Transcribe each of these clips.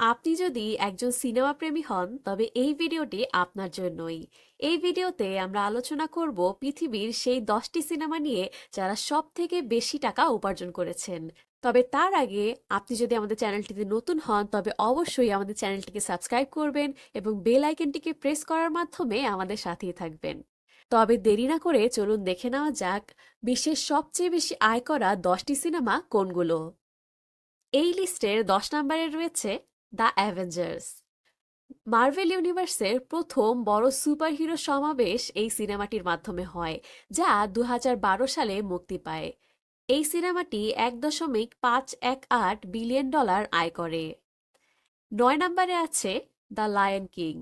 আপনি যদি একজন সিনেমা প্রেমী হন, তবে এই ভিডিওটি আপনার জন্যই। এই ভিডিওতে আমরা আলোচনা করব পৃথিবীর সেই দশটি সিনেমা নিয়ে যারা সব থেকে বেশি টাকা উপার্জন করেছেন। তবে তার আগে আপনি যদি আমাদের চ্যানেলটিতে নতুন হন, তবে অবশ্যই আমাদের চ্যানেলটিকে সাবস্ক্রাইব করবেন এবং বেল আইকনটিকে প্রেস করার মাধ্যমে আমাদের সাথেই থাকবেন। তবে দেরি না করে চলুন দেখে নেওয়া যাক বিশ্বের সবচেয়ে বেশি আয় করা দশটি সিনেমা কোনগুলো। এই লিস্টের দশ নম্বরে রয়েছে দ্য অ্যাভেঞ্জার্স। মার্ভেল ইউনিভার্সের প্রথম বড় সুপারহিরো সমাবেশ এই সিনেমাটির মাধ্যমে হয়, যা দু হাজার বারো সালে মুক্তি পায়। এই সিনেমাটি এক দশমিক পাঁচ এক আট বিলিয়ন ডলার আয় করে। নয় নম্বরে আছে দ্য লায়ন কিং।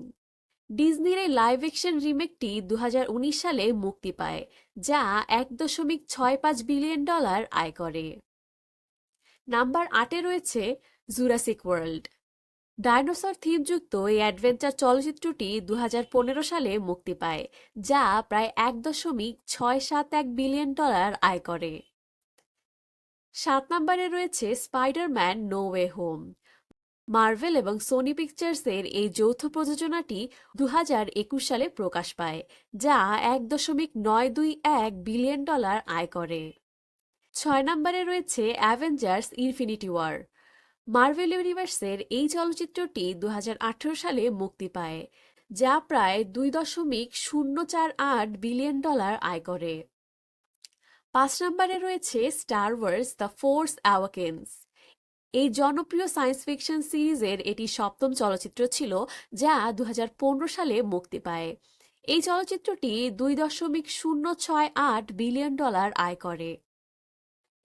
ডিজনির এই লাইভ অ্যাকশন রিমেকটি দু হাজার উনিশ সালে মুক্তি পায়, যা এক দশমিক ছয় পাঁচ বিলিয়ন ডলার আয় করে। নাম্বার আটে রয়েছে জুরাসিক ওয়ার্ল্ড। ডাইনোসর থিমযুক্ত এই অ্যাডভেঞ্চার চলচ্চিত্রটি দু হাজার পনেরো সালে মুক্তি পায়, যা প্রায় এক দশমিক ছয় সাত এক বিলিয়ন ডলার আয় করে। সাত নম্বরে রয়েছে Spiderman no way home. Marvel এবং সোনি পিকচার্সের এই যৌথ প্রযোজনাটি দু হাজার একুশ সালে প্রকাশ পায়, যা এক দশমিক নয় দুই এক বিলিয়ন ডলার আয় করে। ছয় নম্বরে রয়েছে অ্যাভেঞ্জার্স ইনফিনিটি ওয়ার। মার্ভেল ইউনিভার্সের এই চলচ্চিত্রটি দু হাজার আঠেরো সালে মুক্তি পায়, যা প্রায় দুই দশমিক শূন্য চার আট বিলিয়ন ডলার আয় করে। পাঁচ নম্বরে রয়েছে Star Wars the Force Awakens. এই জনপ্রিয় সায়েন্স ফিকশন সিরিজের এটি সপ্তম চলচ্চিত্র ছিল, যা দু হাজার পনেরো সালে মুক্তি পায়। এই চলচ্চিত্রটি দুই দশমিক শূন্য ছয় আট বিলিয়ন ডলার আয় করে।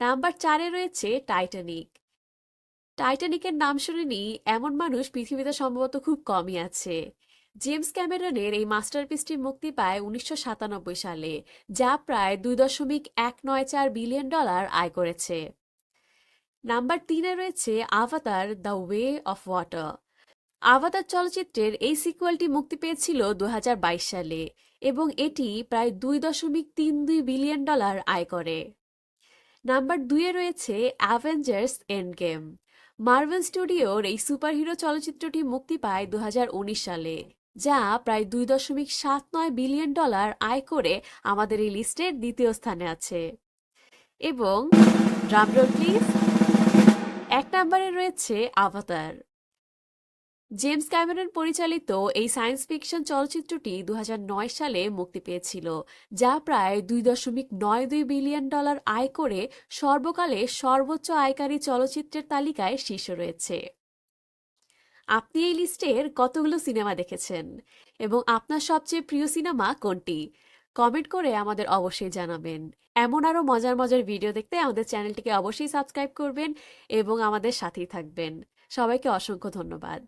নাম্বার চারে রয়েছে টাইটানিক। টাইটানিকের নাম শুনেনি, এমন মানুষ পৃথিবীতে সম্ভবত খুব কমই আছে। জেমস ক্যামেরনের এই মাস্টারপিসটি মুক্তি পায় উনিশশো সাতানব্বই সালে, যা প্রায় দুই দশমিক এক নয় চার বিলিয়ন ডলার আয় করেছে। নাম্বার তিনে রয়েছে Avatar the Way of Water Avatar চলচ্চিত্রের এই সিকুয়েলটি মুক্তি পেয়েছিল দু হাজার বাইশ সালে এবং এটি প্রায় দুই দশমিক তিন দুই বিলিয়ন ডলার আয় করে। নাম্বার দুয়ে রয়েছে অ্যাভেঞ্জার্স এন্ড গেম মার্ভেল স্টুডিওর এই সুপারহিরো চলচ্চিত্রটি মুক্তি পায় দু হাজার উনিশ সালে, যা প্রায় দুই দশমিক সাত নয় বিলিয়ন ডলার আয় করে আমাদের এই লিস্টের দ্বিতীয় স্থানে আছে। এবং ড্রামরোল প্লিজ এক নম্বরে রয়েছে আভাতার জেমস ক্যামেরন পরিচালিত এই সায়েন্স ফিকশন চলচ্চিত্রটি দু হাজার নয় সালে মুক্তি পেয়েছিল, যা প্রায় দুই দশমিক নয় দুই বিলিয়ন ডলার আয় করে সর্বকালে সর্বোচ্চ আয়কারী চলচ্চিত্রের তালিকায় শীর্ষ রয়েছে। আপনি এই লিস্টের কতগুলো সিনেমা দেখেছেন? এবং আপনার সবচেয়ে প্রিয় সিনেমা কোনটি? কমেন্ট করে আমাদের অবশ্যই জানাবেন। এমন আরও মজার মজার ভিডিও দেখতে আমাদের চ্যানেলটিকে অবশ্যই সাবস্ক্রাইব করবেন এবং আমাদের সাথেই থাকবেন। সবাইকে অসংখ্য ধন্যবাদ।